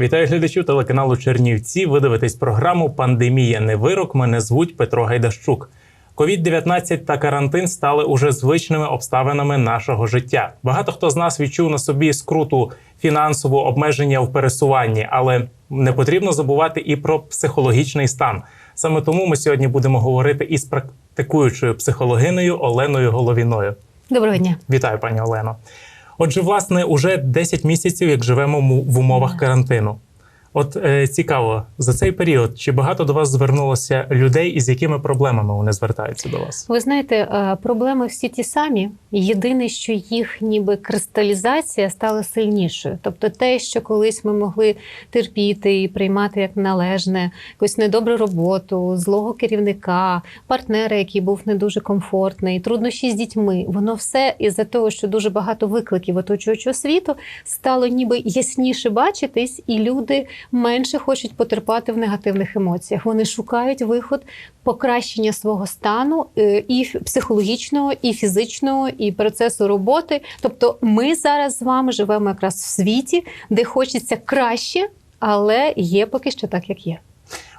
Вітаю глядачів телеканалу Чернівці. Ви дивитесь програму Пандемія не вирок. Мене звуть Петро Гайдащук. Ковід-19 та карантин стали уже звичними обставинами нашого життя. Багато хто з нас відчув на собі скруту фінансового обмеження в пересуванні, але не потрібно забувати і про психологічний стан. Саме тому ми сьогодні будемо говорити із практикуючою психологинею Оленою Головіною. Доброго дня. Вітаю, пані Олено. Отже, власне, уже 10 місяців, як живемо в умовах карантину. От е, цікаво, за цей період чи багато до вас звернулося людей, і з якими проблемами вони звертаються до вас? Ви знаєте, е, проблеми всі ті самі. Єдине, що їх ніби кристалізація стала сильнішою. Тобто, те, що колись ми могли терпіти і приймати як належне, якусь недобру роботу, злого керівника, партнера, який був не дуже комфортний, труднощі з дітьми, воно все із-за того, що дуже багато викликів оточуючого світу стало ніби ясніше бачитись, і люди менше хочуть потерпати в негативних емоціях. Вони шукають виход покращення свого стану е, і психологічного, і фізичного, і процесу роботи. Тобто, ми зараз з вами живемо якраз в світі, де хочеться краще, але є поки що так, як є.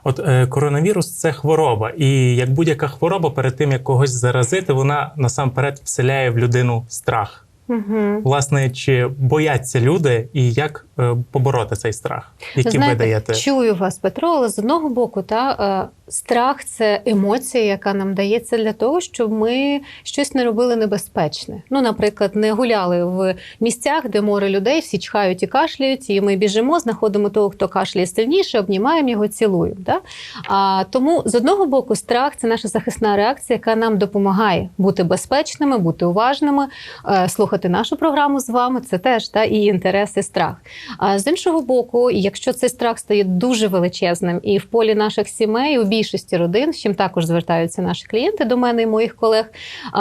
От е, коронавірус це хвороба, і як будь-яка хвороба, перед тим як когось заразити, вона насамперед вселяє в людину страх. Угу. Власне, чи бояться люди, і як е, побороти цей страх, який ви даєте? чую вас, Петро, але з одного боку, та е, страх це емоція, яка нам дається для того, щоб ми щось не робили небезпечне. Ну, наприклад, не гуляли в місцях, де море людей, всі чхають і кашляють, і ми біжимо, знаходимо того, хто кашляє сильніше, обнімаємо його, цілуємо. Да? А, тому з одного боку, страх це наша захисна реакція, яка нам допомагає бути безпечними, бути уважними, е, слухати нашу програму з вами. Це теж та і інтерес, і страх. А з іншого боку, якщо цей страх стає дуже величезним, і в полі наших сімей, у більшості родин, з чим також звертаються наші клієнти до мене і моїх колег,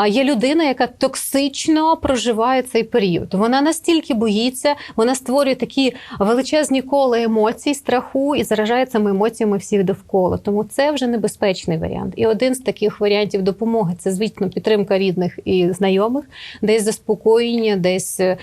є людина, яка токсично проживає цей період. Вона настільки боїться, вона створює такі величезні кола емоцій, страху і заражає цими емоціями всіх довкола. Тому це вже небезпечний варіант. І один з таких варіантів допомоги це звісно підтримка рідних і знайомих, десь заспокоєння, десь е,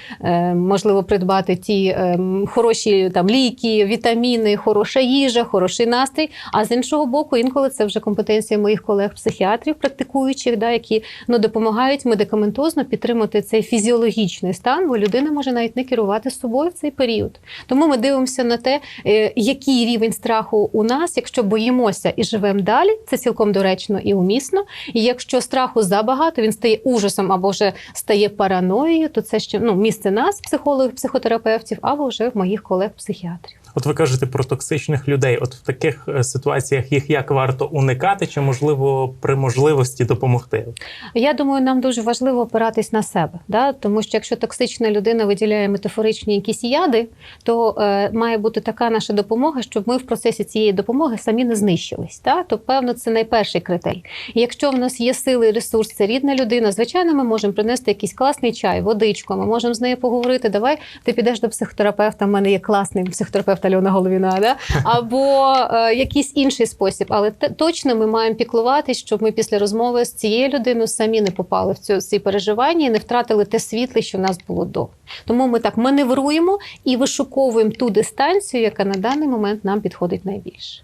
можливо придбати ті е, хороші там ліки, вітаміни, хороша їжа, хороший настрій. А з іншого боку, інколи це вже компетенція моїх колег-психіатрів, практикуючих, да, які ну допомагають медикаментозно підтримати цей фізіологічний стан, бо людина може навіть не керувати собою в цей період. Тому ми дивимося на те, е, який рівень страху у нас, якщо боїмося і живемо далі, це цілком доречно і умісно. І якщо страху забагато, він стає ужасом або вже стає параноєю, то це ще ну місце нас, психологів, психотерапевтів, або вже моїх колег-психіатрів. От ви кажете про токсичних людей. От в таких е, ситуаціях їх як варто уникати, чи можливо при можливості допомогти? Я думаю, нам дуже важливо опиратись на себе, да? тому що якщо токсична людина виділяє метафоричні якісь яди, то е, має бути така наша допомога, щоб ми в процесі цієї допомоги самі не знищились. Да? То певно, це найперший критерій. Якщо в нас є сили ресурс, це рідна людина, звичайно, ми можемо принести якийсь класний чай, водичку. Ми можемо з нею поговорити. Давай ти підеш до психотерапевта. в мене є класний психотерапевт Альона Головіна, да? або е, якийсь інший спосіб. Але те, точно ми маємо піклуватись, щоб ми після розмови з цією людиною самі не попали в цю ці переживання і не втратили те світле, що в нас було до. Тому ми так маневруємо і вишуковуємо ту дистанцію, яка на даний момент нам підходить найбільше.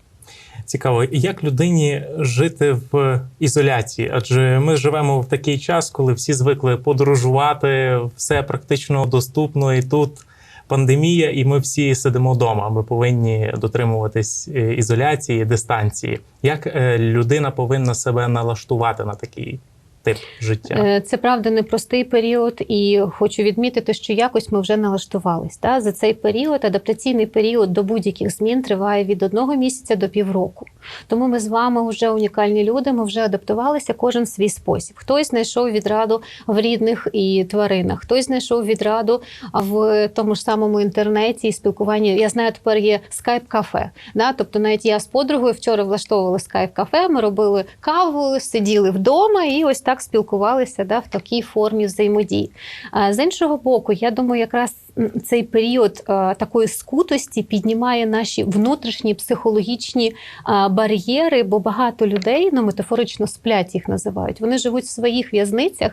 Цікаво, як людині жити в ізоляції? Адже ми живемо в такий час, коли всі звикли подорожувати, все практично доступно, і тут пандемія, і ми всі сидимо вдома. Ми повинні дотримуватись е, ізоляції, дистанції. Як е, людина повинна себе налаштувати на такий тип життя? Е, Це правда непростий період, і хочу відмітити, що якось ми вже налаштувались. Да? За цей період адаптаційний період до будь-яких змін триває від одного місяця до півроку. Тому ми з вами вже унікальні люди. Ми вже адаптувалися кожен в свій спосіб. Хтось знайшов відраду в рідних і тваринах, хтось знайшов відраду в тому ж самому інтернеті і спілкуванні. Я знаю, тепер є скайп-кафе. Да? Тобто, навіть я з подругою вчора влаштовувала скайп-кафе. Ми робили каву, сиділи вдома і ось так спілкувалися да, в такій формі взаємодії. З іншого боку, я думаю, якраз цей період е, такої скутості піднімає наші внутрішні психологічні е, бар'єри, бо багато людей ну метафорично сплять їх називають. Вони живуть в своїх в'язницях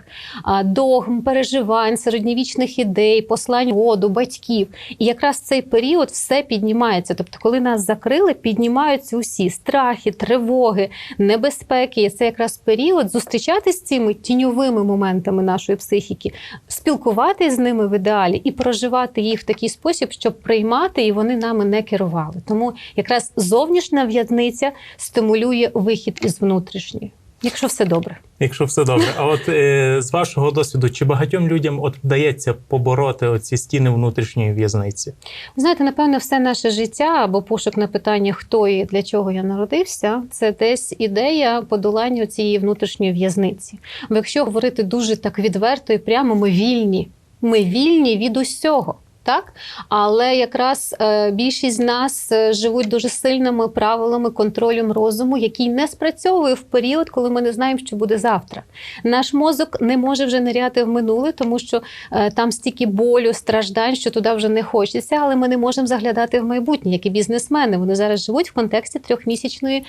догм, переживань, середньовічних ідей, послань воду, батьків. І якраз цей період все піднімається. Тобто, коли нас закрили, піднімаються усі страхи, тривоги, небезпеки. І це якраз період зустрічатись з цими тіньовими моментами нашої психіки, спілкуватися з ними в ідеалі і проживати їх в такий спосіб, щоб приймати і вони нами не керували. Тому якраз зовнішня в'язниця стимулює вихід із внутрішньої, якщо все добре. Якщо все добре. А от е, з вашого досвіду, чи багатьом людям от вдається побороти оці стіни внутрішньої в'язниці? Знаєте, напевно, все наше життя або пошук на питання, хто і для чого я народився, це десь ідея подолання цієї внутрішньої в'язниці. Бо якщо говорити дуже так відверто і прямо, ми вільні. Ми вільні від усього. Так, але якраз е, більшість з нас е, живуть дуже сильними правилами контролем розуму, який не спрацьовує в період, коли ми не знаємо, що буде завтра. Наш мозок не може вже ниряти в минуле, тому що е, там стільки болю, страждань, що туди вже не хочеться, але ми не можемо заглядати в майбутнє, як і бізнесмени. Вони зараз живуть в контексті трьохмісячної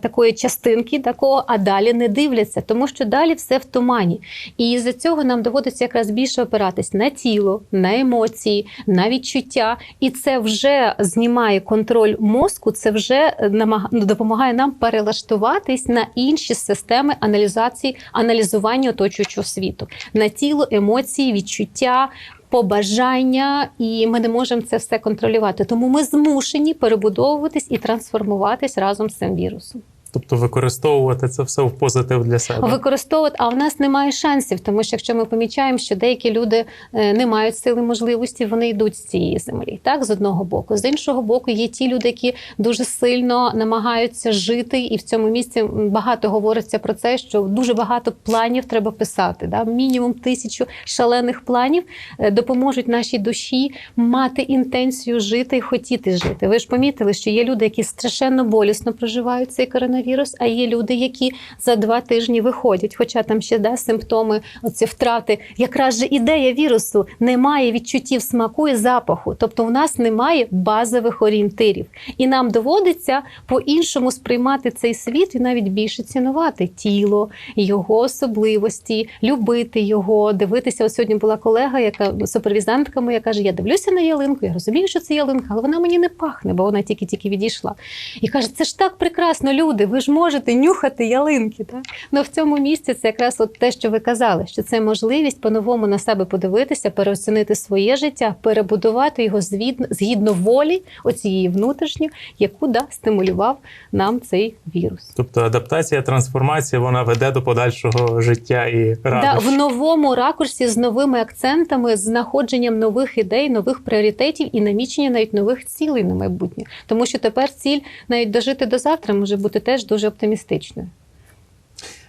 такої частинки, такого, а далі не дивляться, тому що далі все в тумані. І з-за цього нам доводиться якраз більше опиратись на тіло, на емоції, на відчуття, і це вже знімає контроль мозку. Це вже намаг... ну, допомагає нам перелаштуватись на інші системи аналізації, аналізування оточуючого світу, на тіло, емоції, відчуття. Побажання, і ми не можемо це все контролювати. Тому ми змушені перебудовуватись і трансформуватись разом з цим вірусом. Тобто використовувати це все в позитив для себе. Використовувати, а в нас немає шансів, тому що якщо ми помічаємо, що деякі люди е, не мають сили можливості, вони йдуть з цієї землі. Так, з одного боку, з іншого боку, є ті люди, які дуже сильно намагаються жити, і в цьому місці багато говориться про це, що дуже багато планів треба писати. Да? Мінімум тисячу шалених планів е, допоможуть нашій душі мати інтенцію жити і хотіти жити. Ви ж помітили, що є люди, які страшенно болісно проживають цей коронавірус, а є люди, які за два тижні виходять, хоча там ще да, симптоми оці втрати. Якраз же ідея вірусу немає відчуттів смаку і запаху, тобто у нас немає базових орієнтирів, і нам доводиться по-іншому сприймати цей світ і навіть більше цінувати тіло, його особливості, любити його, дивитися. Ось сьогодні була колега, яка супервізантка моя каже: Я дивлюся на ялинку, я розумію, що це ялинка, але вона мені не пахне, бо вона тільки-тільки відійшла. І каже: це ж так прекрасно, люди. Ви ж можете нюхати ялинки. Так? Ну в цьому місці це якраз от те, що ви казали, що це можливість по-новому на себе подивитися, переоцінити своє життя, перебудувати його звід- згідно волі, оцієї внутрішньої, яку да, стимулював нам цей вірус. Тобто адаптація, трансформація вона веде до подальшого життя і Да, в новому ракурсі з новими акцентами, з знаходженням нових ідей, нових пріоритетів і намічення навіть нових цілей на майбутнє. Тому що тепер ціль навіть дожити до завтра може бути теж дуже оптимістичною.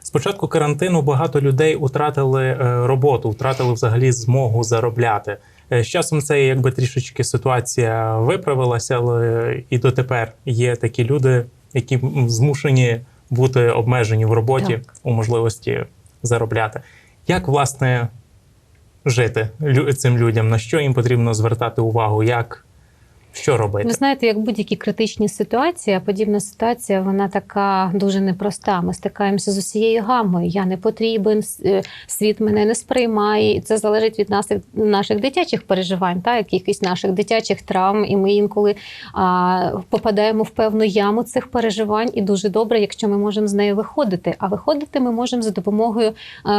З початку карантину багато людей втратили е, роботу, втратили взагалі змогу заробляти. Е, З часом це якби трішечки ситуація виправилася, але і дотепер є такі люди, які змушені бути обмежені в роботі Так. у можливості заробляти. Як власне жити цим людям? На що їм потрібно звертати увагу? Як що робити? Ви знаєте, як будь-які критичні ситуації, а подібна ситуація вона така дуже непроста. Ми стикаємося з усією гамою. Я не потрібен, е, світ мене не сприймає. І це залежить від нас наших дитячих переживань, та якихось наших дитячих травм. І ми інколи а, попадаємо в певну яму цих переживань. І дуже добре, якщо ми можемо з нею виходити. А виходити ми можемо за допомогою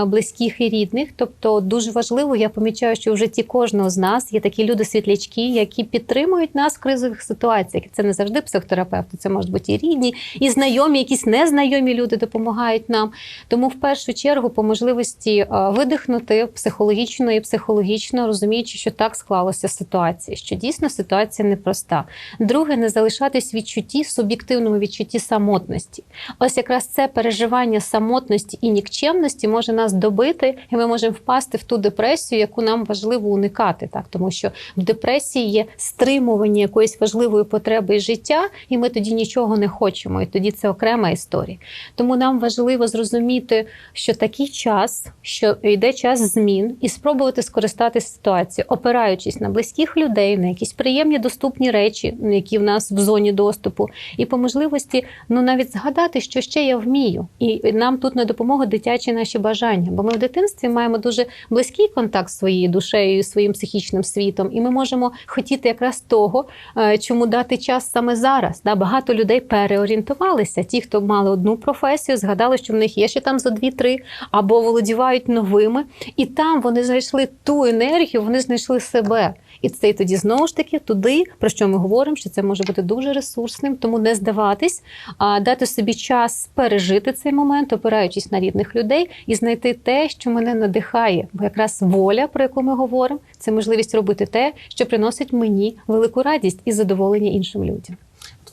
близьких і рідних. Тобто, дуже важливо, я помічаю, що в житті кожного з нас є такі люди-світлячки, які підтримують нас в кризових ситуаціях. Це не завжди психотерапевти, це можуть бути і рідні, і знайомі, якісь незнайомі люди допомагають нам. Тому в першу чергу по можливості е, видихнути психологічно і психологічно, розуміючи, що так склалася ситуація, що дійсно ситуація непроста. Друге, не залишатись відчутті, суб'єктивному відчутті самотності. Ось якраз це переживання самотності і нікчемності може нас добити, і ми можемо впасти в ту депресію, яку нам важливо уникати, так тому що в депресії є стримувані очікуванні якоїсь важливої потреби життя, і ми тоді нічого не хочемо. І тоді це окрема історія. Тому нам важливо зрозуміти, що такий час, що йде час змін, і спробувати скористатися ситуацією, опираючись на близьких людей, на якісь приємні доступні речі, які в нас в зоні доступу, і по можливості ну навіть згадати, що ще я вмію, і нам тут на допомогу дитячі наші бажання. Бо ми в дитинстві маємо дуже близький контакт з своєю душею, своїм психічним світом, і ми можемо хотіти якраз того, е, чому дати час саме зараз. Да, багато людей переорієнтувалися. Ті, хто мали одну професію, згадали, що в них є ще там за дві-три, або володівають новими, і там вони знайшли ту енергію, вони знайшли себе. І це тоді знову ж таки туди, про що ми говоримо, що це може бути дуже ресурсним, тому не здаватись, а дати собі час пережити цей момент, опираючись на рідних людей, і знайти те, що мене надихає. Бо якраз воля, про яку ми говоримо, це можливість робити те, що приносить мені велику радість і задоволення іншим людям.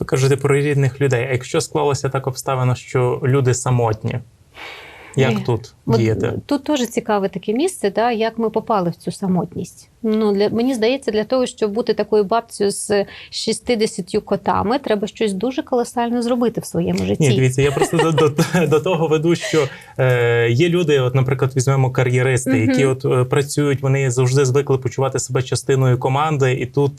Ви кажете про рідних людей. А якщо склалося так обставина, що люди самотні, як тут От діяти? Тут теж цікаве таке місце, да, як ми попали в цю самотність. Ну, для, мені здається, для того, щоб бути такою бабцею з 60 котами, треба щось дуже колосально зробити в своєму житті. Ні, дивіться, я просто до, до, до того веду, що е, є люди, от, наприклад, візьмемо кар'єристи, які от е, працюють, вони завжди звикли почувати себе частиною команди, і тут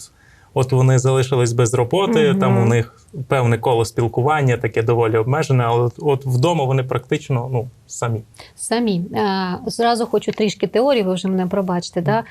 от вони залишились без роботи. Там у них певне коло спілкування, таке доволі обмежене, але от, вдома вони практично ну самі. Самі Е, зразу хочу трішки теорії, ви вже мене пробачите. Да?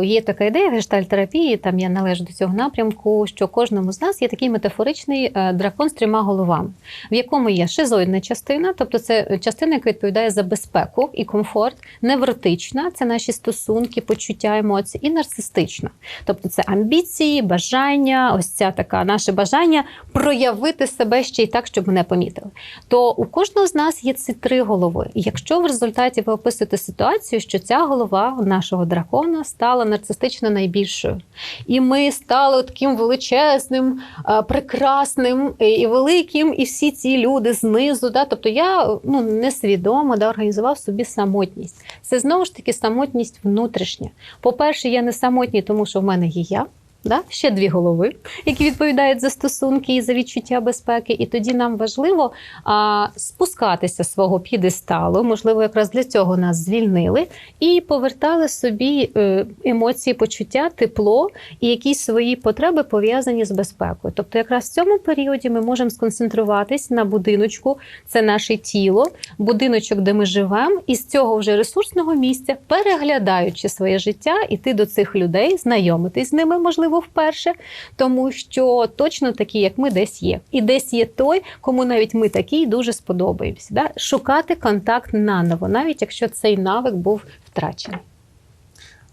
Е, Є така ідея гештальтерапії, там я належу до цього напрямку, що кожному з нас є такий метафоричний е, дракон з трьома головами, в якому є шизоїдна частина, тобто це частина, яка відповідає за безпеку і комфорт, невротична це наші стосунки, почуття, емоції, і нарцистична. Тобто це амбіції, бажання, ось ця така наше бажання проявити себе ще й так, щоб мене помітили. То у кожного з нас є ці три голови. І якщо в результаті ви описуєте ситуацію, що ця голова нашого дракона стала нарцистично найбільшою, і ми стали таким величезним, е, прекрасним і- і великим, і всі ці люди знизу. Да? Тобто я ну несвідомо да, організував собі самотність. Це знову ж таки самотність внутрішня. По-перше, я не самотній, тому що в мене є я. Да? Ще дві голови, які відповідають за стосунки і за відчуття безпеки. І тоді нам важливо а, спускатися свого підесталу. Можливо, якраз для цього нас звільнили, і повертали собі е, емоції, почуття, тепло і якісь свої потреби пов'язані з безпекою. Тобто, якраз в цьому періоді ми можемо сконцентруватись на будиночку, це наше тіло, будиночок, де ми живемо, і з цього вже ресурсного місця, переглядаючи своє життя, іти до цих людей, знайомитись з ними, можливо, вперше, тому що точно такі, як ми, десь є. І десь є той, кому навіть ми такі дуже сподобаємося. Да? Шукати контакт наново, навіть якщо цей навик був втрачений.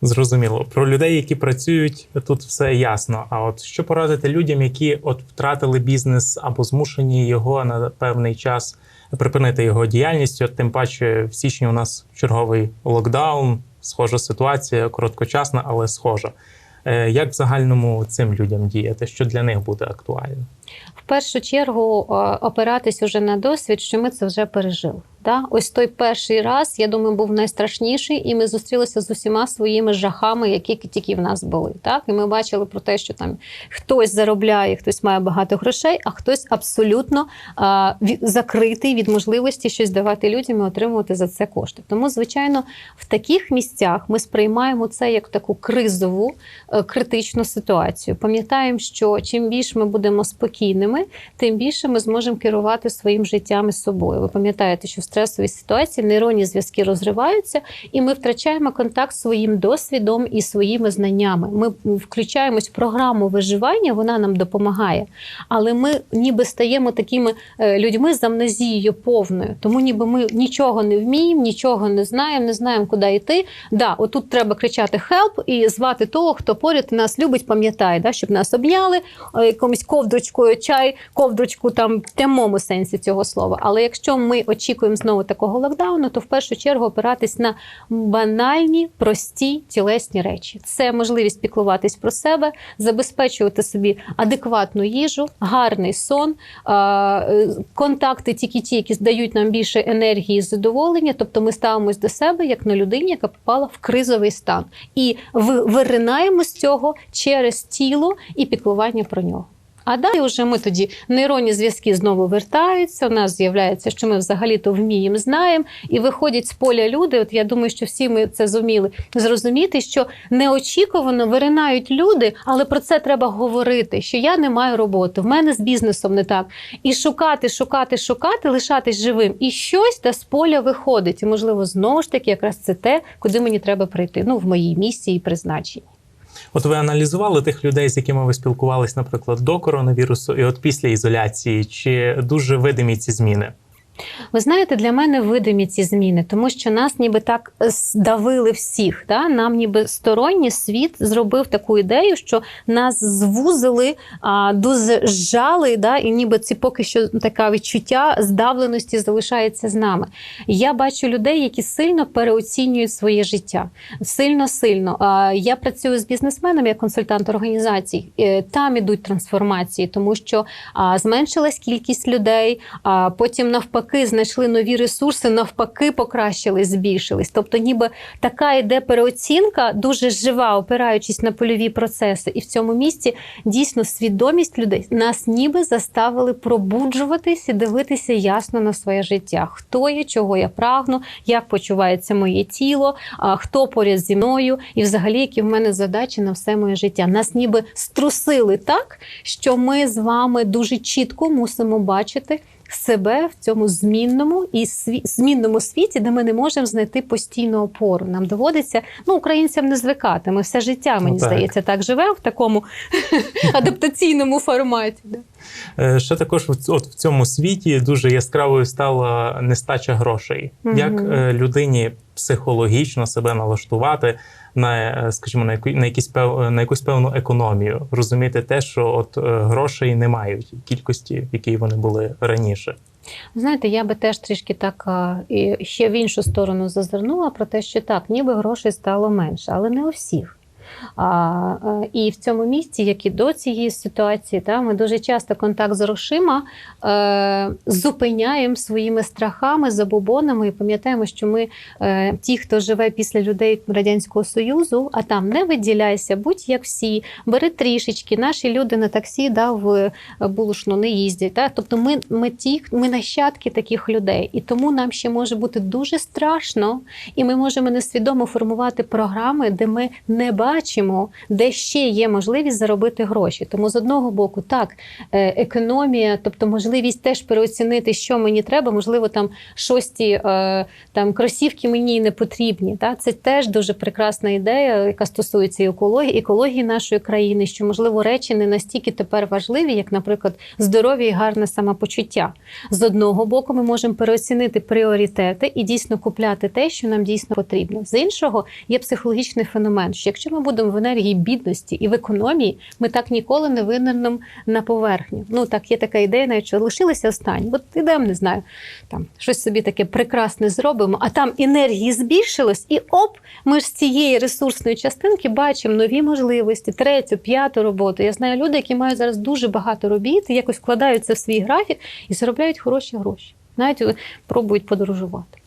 Зрозуміло. Про людей, які працюють, тут все ясно. А от що порадити людям, які от втратили бізнес або змушені його на певний час припинити його діяльність? Тим паче в січні у нас черговий локдаун, схожа ситуація, короткочасна, але схожа. Е, Як в загальному цим людям діяти? Що для них буде актуально? В першу чергу е, опиратись уже на досвід, що ми це вже пережили. Да? Ось той перший раз, я думаю, був найстрашніший, і ми зустрілися з усіма своїми жахами, які тільки в нас були. Так? І ми бачили про те, що там хтось заробляє, хтось має багато грошей, а хтось абсолютно а, закритий від можливості щось давати людям і отримувати за це кошти. Тому, звичайно, в таких місцях ми сприймаємо це як таку кризову, е, критичну ситуацію. Пам'ятаємо, що чим більше ми будемо спокійними, тим більше ми зможемо керувати своїм життям і собою. Ви пам'ятаєте, що в стресовій ситуації нейронні зв'язки розриваються, і ми втрачаємо контакт з своїм досвідом і своїми знаннями. Ми включаємось в програму виживання, вона нам допомагає, але ми ніби стаємо такими е, людьми з амнезією повною. Тому ніби ми нічого не вміємо, нічого не знаємо, не знаємо, куди йти. Да, отут треба кричати «help» і звати того, хто поряд нас любить, пам'ятає, да, щоб нас обняли е, якомусь ковдрочкою чай, ковдрочку там в прямому сенсі цього слова. Але якщо ми очікуємо знову такого локдауну, то в першу чергу опиратись на банальні, прості тілесні речі. Це можливість піклуватись про себе, забезпечувати собі адекватну їжу, гарний сон, контакти тільки ті, які дають нам більше енергії і задоволення. Тобто ми ставимось до себе як на людині, яка попала в кризовий стан, і виринаємо з цього через тіло і піклування про нього. А далі вже ми тоді нейронні зв'язки знову вертаються. У нас з'являється, що ми взагалі-то вміємо, знаємо, і виходять з поля люди. От я думаю, що всі ми це зуміли зрозуміти, що неочікувано виринають люди, але про це треба говорити. Що я не маю роботи, в мене з бізнесом не так. І шукати, шукати, шукати, лишатись живим. І щось та з поля виходить. І можливо, знову ж таки, якраз це те, куди мені треба прийти. Ну в моїй місії і призначенні. От ви аналізували тих людей, з якими ви спілкувались, наприклад, до коронавірусу, і от після ізоляції, чи дуже видимі ці зміни? Ви знаєте, для мене видимі ці зміни, тому що нас ніби так здавили всіх. Да? Нам ніби сторонній світ зробив таку ідею, що нас звузили, а, дуже зжали, да? і ніби ці поки що таке відчуття здавленості залишається з нами. Я бачу людей, які сильно переоцінюють своє життя. Сильно сильно. Я працюю з бізнесменами як консультант організацій. Е, Там ідуть трансформації, тому що а, зменшилась кількість людей, а потім навпаки знайшли нові ресурси, навпаки, покращились, збільшились. Тобто, ніби така йде переоцінка, дуже жива, опираючись на польові процеси. І в цьому місці дійсно свідомість людей нас ніби заставили пробуджуватись і дивитися ясно на своє життя. Хто я, чого я прагну, як почувається моє тіло, хто поряд зі мною, і взагалі, які в мене задачі на все моє життя. Нас ніби струсили так, що ми з вами дуже чітко мусимо бачити. Себе в цьому змінному і сві... змінному світі, де ми не можемо знайти постійну опору. Нам доводиться ну українцям не звикати. Ми все життя, мені Ну, так. здається, так живемо в такому адаптаційному форматі. Е, Ще також от в цьому світі дуже яскравою стала нестача грошей. Як е, людині психологічно себе налаштувати на, е, скажімо, на яку на якісь пев на якусь певну економію, розуміти те, що от е, грошей не мають кількості, в якій вони були раніше. Знаєте, я би теж трішки так і ще в іншу сторону зазирнула про те, що так, ніби грошей стало менше, але не у всіх. А, е, і в цьому місці, як і до цієї ситуації, та, ми дуже часто контакт з грошима е, зупиняємо своїми страхами, забобонами і пам'ятаємо, що ми е, ті, хто живе після людей Радянського Союзу, а там не виділяйся, будь як всі, бери трішечки. Наші люди на таксі да, в булушну не їздять. Да? Тобто ми, ми ті, ми нащадки таких людей, і тому нам ще може бути дуже страшно, і ми можемо несвідомо формувати програми, де ми не бачимо, де ще є можливість заробити гроші. Тому з одного боку, так, е, економія, тобто можливість теж переоцінити, що мені треба, можливо, там шості е, там кросівки мені не потрібні. Та? Це теж дуже прекрасна ідея, яка стосується екології, екології нашої країни, що можливо речі не настільки тепер важливі, як, наприклад, здоров'я і гарне самопочуття. З одного боку, ми можемо переоцінити пріоритети і дійсно купляти те, що нам дійсно потрібно. З іншого є психологічний феномен, що якщо ми будемо в енергії бідності і в економії, ми так ніколи не винирнемо на поверхню. Ну так є така ідея, навіть що лишилися останні. От ідемо, не знаю, там щось собі таке прекрасне зробимо, а там енергії збільшилось, і оп, ми ж з цієї ресурсної частинки бачимо нові можливості, третю, п'яту роботу. Я знаю люди, які мають зараз дуже багато робіт, якось вкладаються в свій графік і заробляють хороші гроші. Навіть е, пробують подорожувати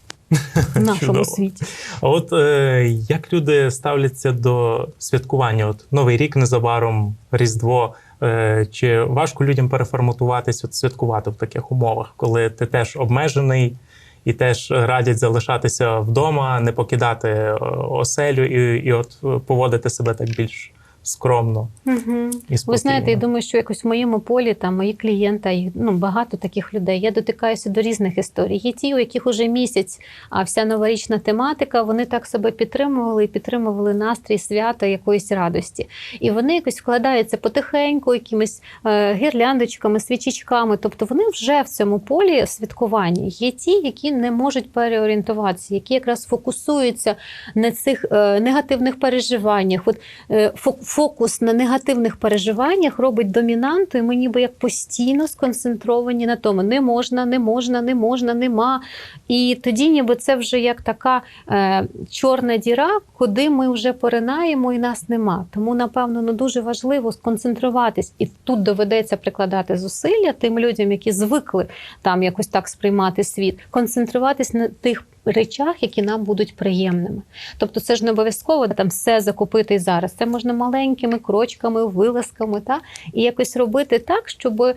в нашому світі. А от е, як люди ставляться до святкування? От Новий рік незабаром, Різдво. Е, чи важко людям переформатуватись, от святкувати в таких умовах, коли ти теж обмежений і теж радять залишатися вдома, не покидати е, оселю і, і от поводити себе так більш скромно Угу. і спокійно? Ви знаєте, я думаю, що якось в моєму полі там мої клієнти, їх ну багато таких людей. Я дотикаюся до різних історій. Є ті, у яких уже місяць, а вся новорічна тематика, вони так себе підтримували і підтримували настрій свята якоїсь радості. І вони якось вкладаються потихеньку, якимись е, гірляндочками, свічечками. Тобто вони вже в цьому полі святкування. Є ті, які не можуть переорієнтуватися, які якраз фокусуються на цих е, негативних переживаннях. От е, фокус на негативних переживаннях робить домінантою. Ми ніби як постійно сконцентровані на тому: не можна, не можна, не можна, нема. І тоді, ніби це вже як така е, чорна діра, куди ми вже поринаємо і нас нема. Тому, напевно, ну дуже важливо сконцентруватись, і тут доведеться прикладати зусилля тим людям, які звикли там якось так сприймати світ, концентруватись на тих. Речах, які нам будуть приємними, тобто це ж не обов'язково там все закупити зараз. Це можна маленькими крочками, вилазками, та і якось робити так, щоб е,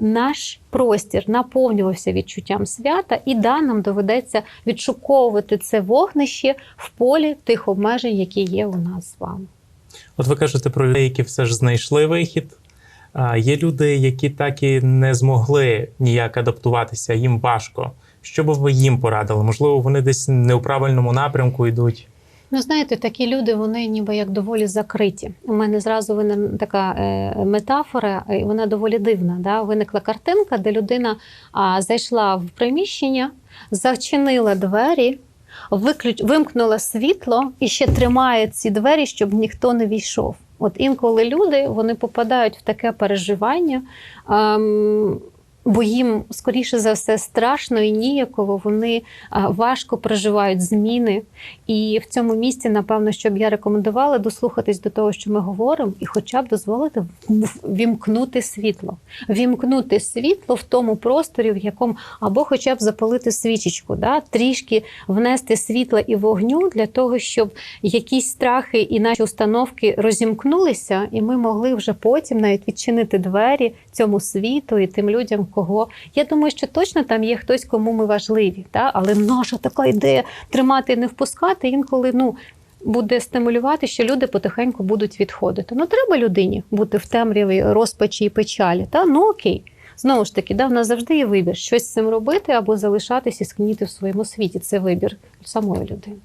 наш простір наповнювався відчуттям свята, і да, нам доведеться відшуковувати це вогнище в полі тих обмежень, які є у нас з вами. От ви кажете про людей, які все ж знайшли вихід. Є люди, які так і не змогли ніяк адаптуватися, їм важко. Що би ви їм порадили? Можливо, вони десь не у правильному напрямку йдуть. Ну, знаєте, такі люди, вони ніби як доволі закриті. У мене зразу виникла така е, метафора, і вона доволі дивна. Да? Виникла картинка, де людина а, зайшла в приміщення, зачинила двері, виключ... вимкнула світло і ще тримає ці двері, щоб ніхто не війшов. От інколи люди вони попадають в таке переживання. Ем, Бо їм скоріше за все страшно і ніяково вони важко проживають зміни. І в цьому місці, напевно, що б я рекомендувала дослухатись до того, що ми говоримо, і хоча б дозволити вімкнути світло, вімкнути світло в тому просторі, в якому або хоча б запалити свічечку, да? трішки внести світла і вогню для того, щоб якісь страхи і наші установки розімкнулися, і ми могли вже потім навіть відчинити двері цьому світу і тим людям кого. Я думаю, що точно там є хтось, кому ми важливі. Та? Але наша така ідея тримати і не впускати інколи ну, буде стимулювати, що люди потихеньку будуть відходити. Ну, треба людині бути в темряві розпачі і печалі. Та? Ну окей. Знову ж таки, да, в нас завжди є вибір щось з цим робити або залишатися і скніти в своєму світі. Це вибір самої людини.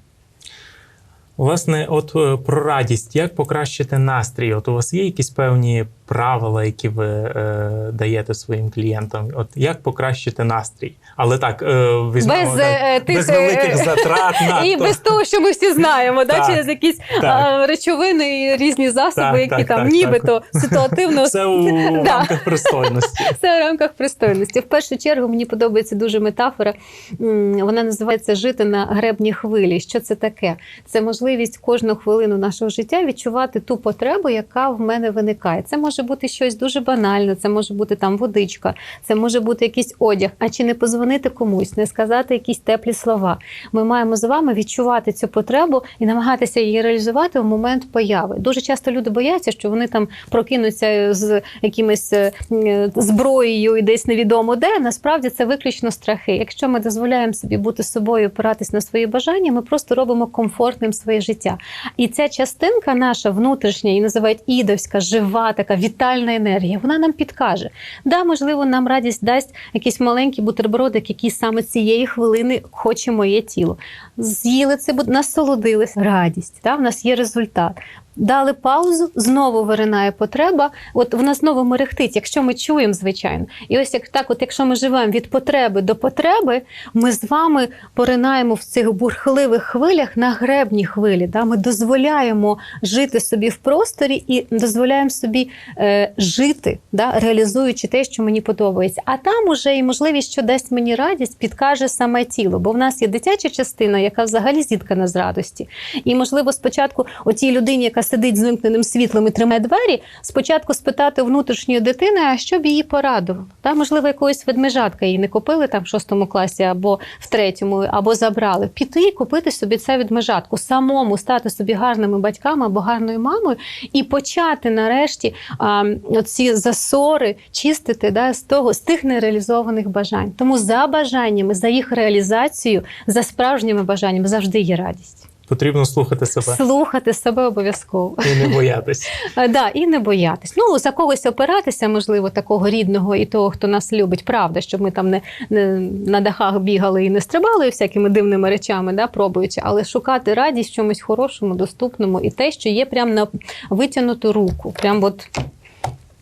Власне, от е, про радість, як покращити настрій? От у вас є якісь певні правила, які ви е, даєте своїм клієнтам? От як покращити настрій? Але так, е, візьмемо без, так, тих, без великих затрат на і то. без того, що ми всі знаємо, да, через якісь так. речовини і різні засоби, Так, які так, там так, нібито ситуативно Все у Да. рамках пристойності. Це в рамках пристойності. В першу чергу мені подобається дуже метафора. Вона називається жити на гребні хвилі. Що це таке? Це можливість кожну хвилину нашого життя відчувати ту потребу, яка в мене виникає. Це може бути щось дуже банальне, це може бути там водичка, це може бути якийсь одяг. А чи не позвонити комусь, не сказати якісь теплі слова. Ми маємо з вами відчувати цю потребу і намагатися її реалізувати в момент появи. Дуже часто люди бояться, що вони там прокинуться з якимось е, зброєю і десь невідомо де. Насправді це виключно страхи. Якщо ми дозволяємо собі бути собою, опиратись на свої бажання, ми просто робимо комфортним своє життя. І ця частинка наша внутрішня, і називають ідовська, жива, така вітальна енергія. Вона нам підкаже. Да, можливо, нам радість дасть якийсь маленький бутербродик, який саме цієї хвилини хоче моє тіло. З'їли це, насолодилися. Радість. Да? У нас є результат. Дали паузу, знову виринає потреба. От вона знову мерехтить, якщо ми чуємо, звичайно. І ось як так, от якщо ми живемо від потреби до потреби, ми з вами поринаємо в цих бурхливих хвилях на гребні хвилі. Да? Ми дозволяємо жити собі в просторі і дозволяємо собі е, жити, да? реалізуючи те, що мені подобається. А там уже і можливість, що дасть мені радість, підкаже саме тіло. Бо в нас є дитяча частина, яка взагалі зіткана з радості. І можливо, спочатку отій людині, яка сидить з вимкненим світлом і тримає двері, спочатку спитати внутрішньої дитини, а що б її порадувало. Та можливо, якогось ведмежатка її не купили там в шостому класі або в третьому, або забрали. Піти і купити собі це ведмежатку, самому стати собі гарними батьками або гарною мамою, і почати нарешті а, ці засори чистити да, з того з тих нереалізованих бажань. Тому за бажаннями, за їх реалізацію, за справжніми бажаннями завжди є радість. Потрібно слухати себе Слухати себе обов'язково. і не боятись. Да, і не боятись. Ну, за когось опиратися, можливо, такого рідного і того, хто нас любить, правда, щоб ми там не, не на дахах бігали і не стрибали всякими дивними речами, да, пробуючи, але шукати радість в чомусь хорошому, доступному і те, що є прямо на витягнуту руку. Прям от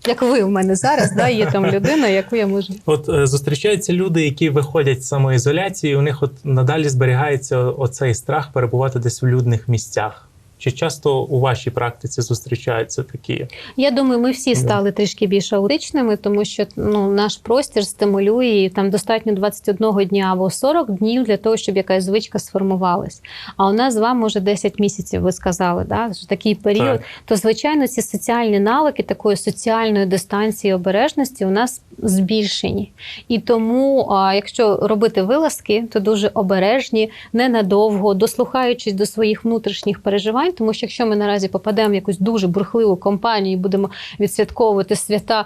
як ви в мене зараз, да, є там людина, яку я можу. От е, зустрічаються люди, які виходять з самоізоляції, у них от надалі зберігається оцей страх перебувати десь в людних місцях. Чи часто у вашій практиці зустрічаються такі? Я думаю, ми всі стали трішки більш аутичними, тому що ну, наш простір стимулює і там достатньо 21 дня або 40 днів для того, щоб якась звичка сформувалась. А у нас з вами вже 10 місяців, ви сказали, да? що такий період. Так. То звичайно, ці соціальні навики такої соціальної дистанції обережності у нас збільшені. І тому, а, якщо робити вилазки, то дуже обережні, ненадовго, дослухаючись до своїх внутрішніх переживань, тому що якщо ми наразі попадемо в якусь дуже бурхливу компанію і будемо відсвятковувати свята,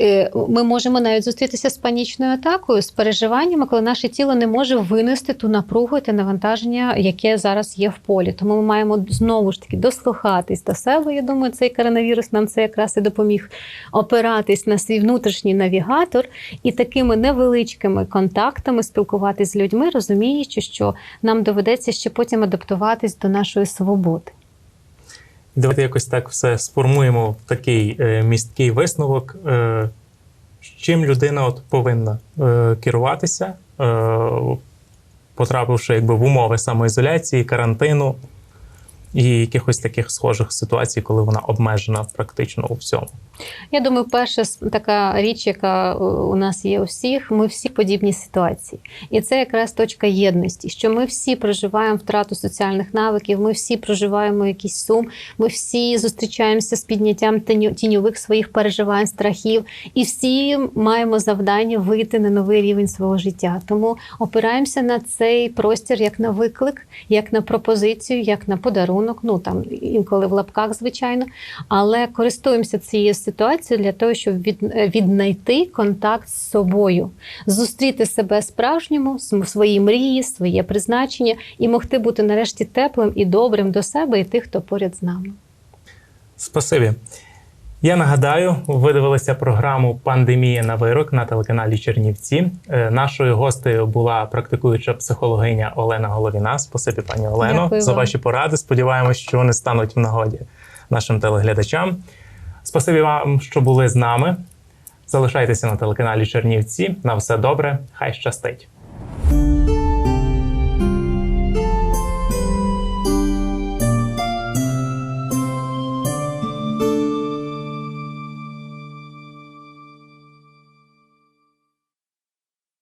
е, ми можемо навіть зустрітися з панічною атакою, з переживаннями, коли наше тіло не може винести ту напругу те навантаження, яке зараз є в полі. Тому ми маємо знову ж таки дослухатись до себе. Я думаю, цей коронавірус нам це якраз і допоміг опиратись на свій внутрішній навігатор і такими невеличкими контактами спілкуватись з людьми, розуміючи, що нам доведеться ще потім адаптуватись до нашої свободи. Давайте якось так все сформуємо в такий е, місткий висновок. Е, чим людина от повинна е, керуватися, потрапивши якби в умови самоізоляції, карантину і якихось таких схожих ситуацій, коли вона обмежена практично у всьому. Я думаю, перша така річ, яка у нас є у всіх, ми всі в подібній ситуації. І це якраз точка єдності, що ми всі проживаємо втрату соціальних навиків, ми всі проживаємо якийсь сум, ми всі зустрічаємося з підняттям тіньових своїх переживань, страхів, і всі маємо завдання вийти на новий рівень свого життя. Тому опираємося на цей простір як на виклик, як на пропозицію, як на подарунок. Ну там інколи в лапках, звичайно, але користуємося цією ситуацією для того, щоб від, е, віднайти контакт з собою, зустріти себе справжньому, свої мрії, своє призначення і могти бути нарешті теплим і добрим до себе і тих, хто поряд з нами. Спасибі. Я нагадаю, ви дивилися програму Пандемія на вирок на телеканалі Чернівці. Е, Нашою гостею була практикуюча психологиня Олена Головіна. Спасибі, пані Олено, Дякую за вам. ваші поради. Сподіваємось, що вони стануть в нагоді нашим телеглядачам. Спасибі вам, що були з нами. Залишайтеся на телеканалі Чернівці. На все добре. Хай щастить.